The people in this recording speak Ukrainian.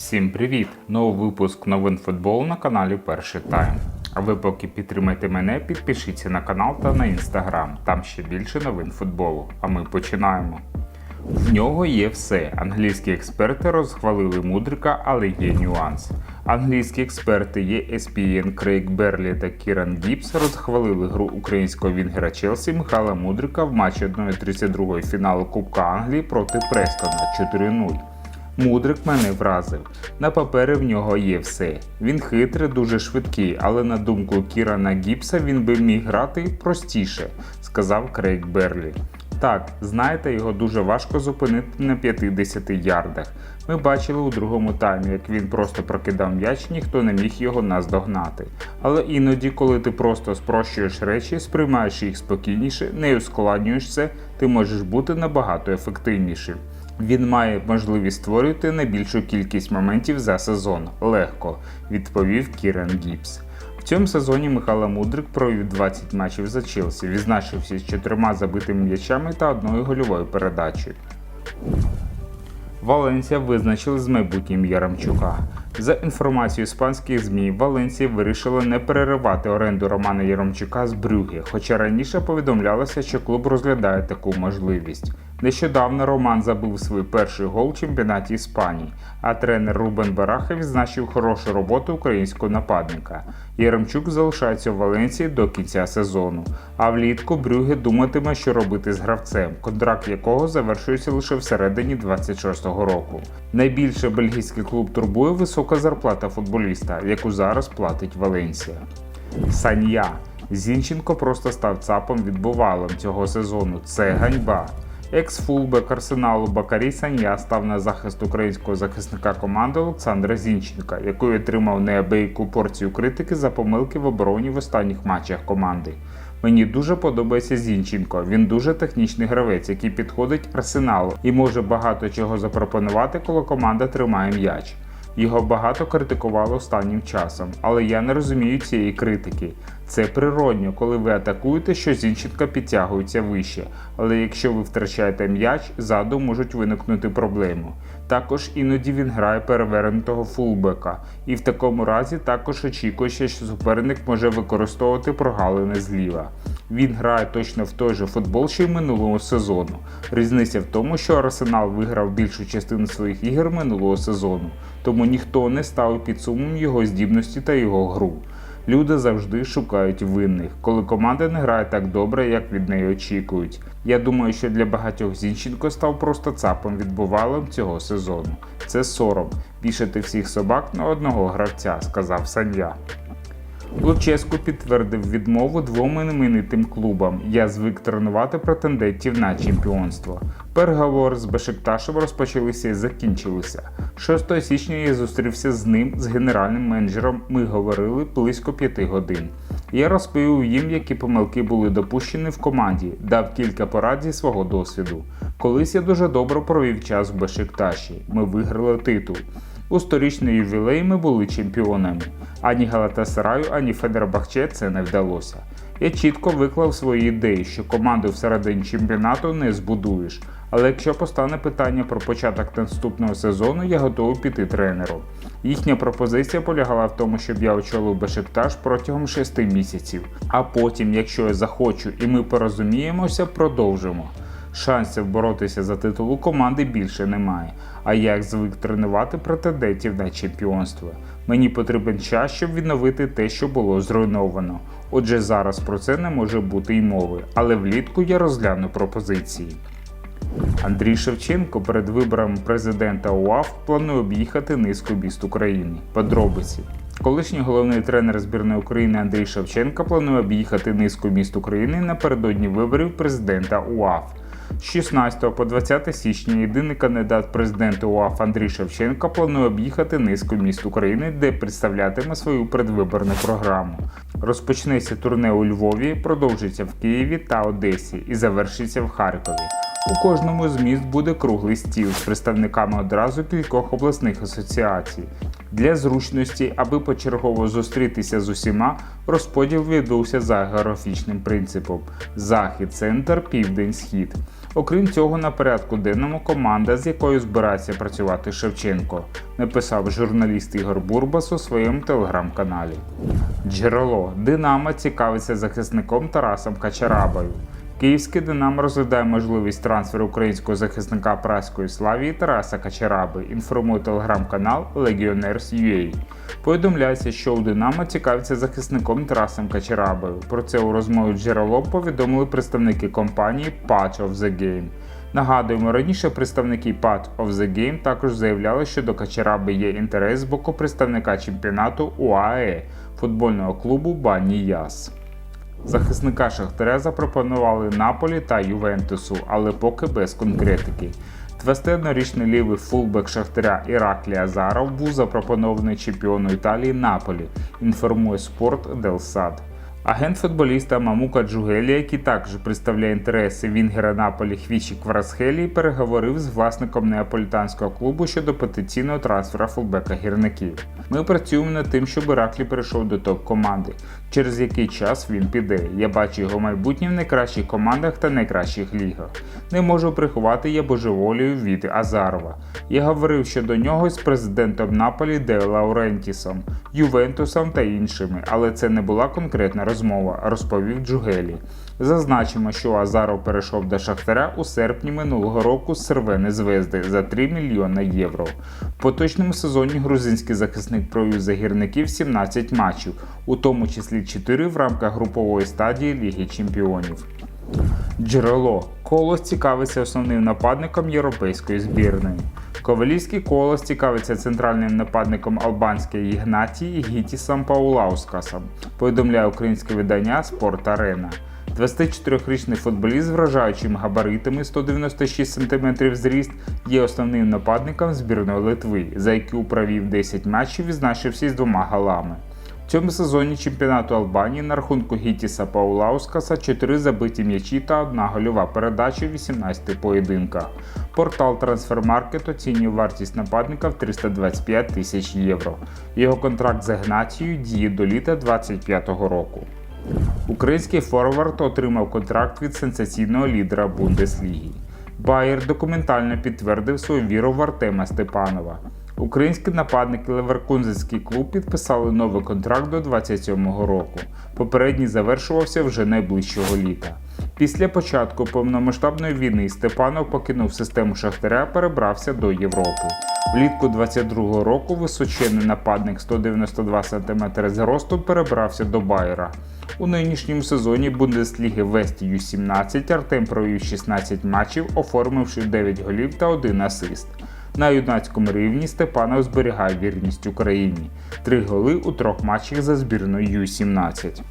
Всім привіт! Новий випуск новин футболу на каналі Перший Тайм. А ви поки підтримайте мене, підпишіться на канал та на інстаграм. Там ще більше новин футболу. А ми починаємо. В нього є все. Англійські експерти розхвалили мудрика, але є нюанс. Англійські експерти ESPN, Крейг Берлі та Кіран Гібс розхвалили гру українського вінгера Челсі Михайла Мудрика в матчі 1-32 фіналу Кубка Англії проти Престона 4-0. Мудрик мене вразив. На папері в нього є все. Він хитрий, дуже швидкий, але на думку Кірана Гіпса він би міг грати простіше, сказав Крейг Берлі. Так, знаєте, його дуже важко зупинити на 50 ярдах. Ми бачили у другому таймі, як він просто прокидав м'яч, ніхто не міг його наздогнати. Але іноді, коли ти просто спрощуєш речі, сприймаєш їх спокійніше, не ускладнюєш це, ти можеш бути набагато ефективнішим. Він має можливість створювати найбільшу кількість моментів за сезон. Легко, відповів Кірен Гіпс. В цьому сезоні Михайло Мудрик провів 20 матчів за Челсі, відзначився з чотирма забитими м'ячами та одною гольовою передачею. Валенсія визначили з майбутнім Яремчука. За інформацією іспанських ЗМІ, Валенсія вирішила не переривати оренду Романа Яремчука з Брюге, хоча раніше повідомлялося, що клуб розглядає таку можливість. Нещодавно Роман забив свій перший гол в чемпіонаті Іспанії, а тренер Рубен Бараха відзначив хорошу роботу українського нападника. Яремчук залишається в Валенції до кінця сезону, а влітку Брюге думатиме, що робити з гравцем, контракт якого завершується лише всередині 26-го року. Найбільше бельгійський клуб турбує висока зарплата футболіста, яку зараз платить Валенсія. Санья Зінченко просто став цапом відбувалом цього сезону. Це ганьба. Екс-фулбек арсеналу Бакарій Саня став на захист українського захисника команди Олександра Зінченка, який отримав неабияку порцію критики за помилки в обороні в останніх матчах команди. Мені дуже подобається Зінченко. Він дуже технічний гравець, який підходить арсеналу і може багато чого запропонувати, коли команда тримає м'яч. Його багато критикували останнім часом, але я не розумію цієї критики. Це природньо, коли ви атакуєте, що Зінченка підтягується вище, але якщо ви втрачаєте м'яч, ззаду можуть виникнути проблеми. Також іноді він грає перевернутого фулбека, і в такому разі також очікується, що суперник може використовувати прогалини зліва. Він грає точно в той же футбол, що й минулого сезону. Різниця в тому, що Арсенал виграв більшу частину своїх ігор минулого сезону, тому ніхто не ставив під сумнів його здібності та його гру. Люди завжди шукають винних, коли команда не грає так добре, як від неї очікують. Я думаю, що для багатьох Зінченко став просто цапом відбувалим цього сезону. Це сором вішати всіх собак на одного гравця, сказав Саня. Луческу підтвердив відмову двом іменитим клубам. Я звик тренувати претендентів на чемпіонство. Переговори з Бешикташем розпочалися і закінчилися. 6 січня я зустрівся з ним, з генеральним менеджером. Ми говорили близько 5 годин. Я розповів їм, які помилки були допущені в команді, дав кілька порад зі свого досвіду. Колись я дуже добре провів час в Бешикташі. Ми виграли титул. У сторічний ювілей ми були чемпіонами. Ані Галатасараю, ані Федербахче це не вдалося. Я чітко виклав свої ідеї, що команду всередині чемпіонату не збудуєш. Але якщо постане питання про початок наступного сезону, я готовий піти тренером. Їхня пропозиція полягала в тому, щоб я очолив Бешикташ протягом 6 місяців. А потім, якщо я захочу і ми порозуміємося, продовжимо. Шансів боротися за титул у команди більше немає. А я як звик тренувати претендентів на чемпіонство. Мені потрібен час, щоб відновити те, що було зруйновано. Отже, зараз про це не може бути й мови, але влітку я розгляну пропозиції. Андрій Шевченко перед виборами президента УАФ планує об'їхати низку міст України. Подробиці. Колишній головний тренер збірної України Андрій Шевченко планує об'їхати низку міст України напередодні виборів президента УАФ. З 16 по 20 січня єдиний кандидат президента УАФ Андрій Шевченко планує об'їхати низку міст України, де представлятиме свою предвиборну програму. Розпочнеться турне у Львові, продовжиться в Києві та Одесі і завершиться в Харкові. У кожному з міст буде круглий стіл з представниками одразу кількох обласних асоціацій. Для зручності, аби почергово зустрітися з усіма, розподіл відбувся за географічним принципом: захід, центр, південь, схід. Окрім цього, на порядку денному команда, з якою збирається працювати Шевченко, написав журналіст Ігор Бурбас у своєму телеграм-каналі. Джерело Динамо цікавиться захисником Тарасом Качарабою. Київське Динамо розглядає можливість трансферу українського захисника праської славії Тараса Качараби, інформує телеграм-канал Legionnaires.ua. Повідомляється, що у Динамо цікавиться захисником Тарасом Качарабою. Про це у розмові з джерелом повідомили представники компанії Patch of the Game. Нагадуємо, раніше представники Patch of the Game також заявляли, що до Качараби є інтерес з боку представника чемпіонату УАЕ футбольного клубу Бані Яс. Захисника Шахтаря запропонували Наполі та Ювентусу, але поки без конкретики. 21-річний лівий фулбек Шахтаря Іраклі Азаров був запропонований чемпіону Італії Наполі, інформує спорт Делсад. Агент футболіста Мамука Джугелі, який також представляє інтереси Вінгера Наполі Хвічі Кварасхелі, переговорив з власником неаполітанського клубу щодо потенційного трансфера фулбека гірників. Ми працюємо над тим, щоб Іраклі перейшов до топ-команди, через який час він піде. Я бачу його майбутнє в найкращих командах та найкращих лігах. Не можу приховати я божеволію від Азарова. Я говорив щодо нього з президентом Наполі Де Лаурентісом, Ювентусом та іншими, але це не була конкретна розмова, розповів Джугелі. Зазначимо, що Азаров перейшов до Шахтаря у серпні минулого року з Сервени Звезди за 3 мільйони євро. В поточному сезоні грузинський захисник провів за гірників 17 матчів, у тому числі 4 в рамках групової стадії Ліги Чемпіонів. Джерело Колос цікавиться основним нападником європейської збірної. Ковалівський колос цікавиться центральним нападником албанської Ігнатії Гітісом Паулаускасом, повідомляє українське видання Спорт Арена. 24-річний футболіст з вражаючими габаритами 196 см зріст є основним нападником збірної Литви, за яку провів 10 матчів і значився з двома голами. Цьому сезоні чемпіонату Албанії на рахунку Гітіса Паулаускаса 4 забиті м'ячі та одна гольова передача в 18 поєдинках. Портал Transfermarkt оцінює вартість нападника в 325 тисяч євро. Його контракт з Гнатією діє до літа 2025 року. Український форвард отримав контракт від сенсаційного лідера Бундесліги. Байер документально підтвердив свою віру в Артема Степанова. Українські нападники Леверкунзенський клуб підписали новий контракт до 27-го року. Попередній завершувався вже найближчого літа. Після початку повномасштабної війни Степанов покинув систему Шахтаря, перебрався до Європи. Влітку 22-го року височений нападник 192 см зросту перебрався до Байера. У нинішньому сезоні Бундесліги Вест Ю-17 Артем провів 16 матчів, оформивши 9 голів та 1 асист. На юнацькому рівні Степанов зберігає вірність Україні. Три голи у трьох матчах за збірною Ю-17.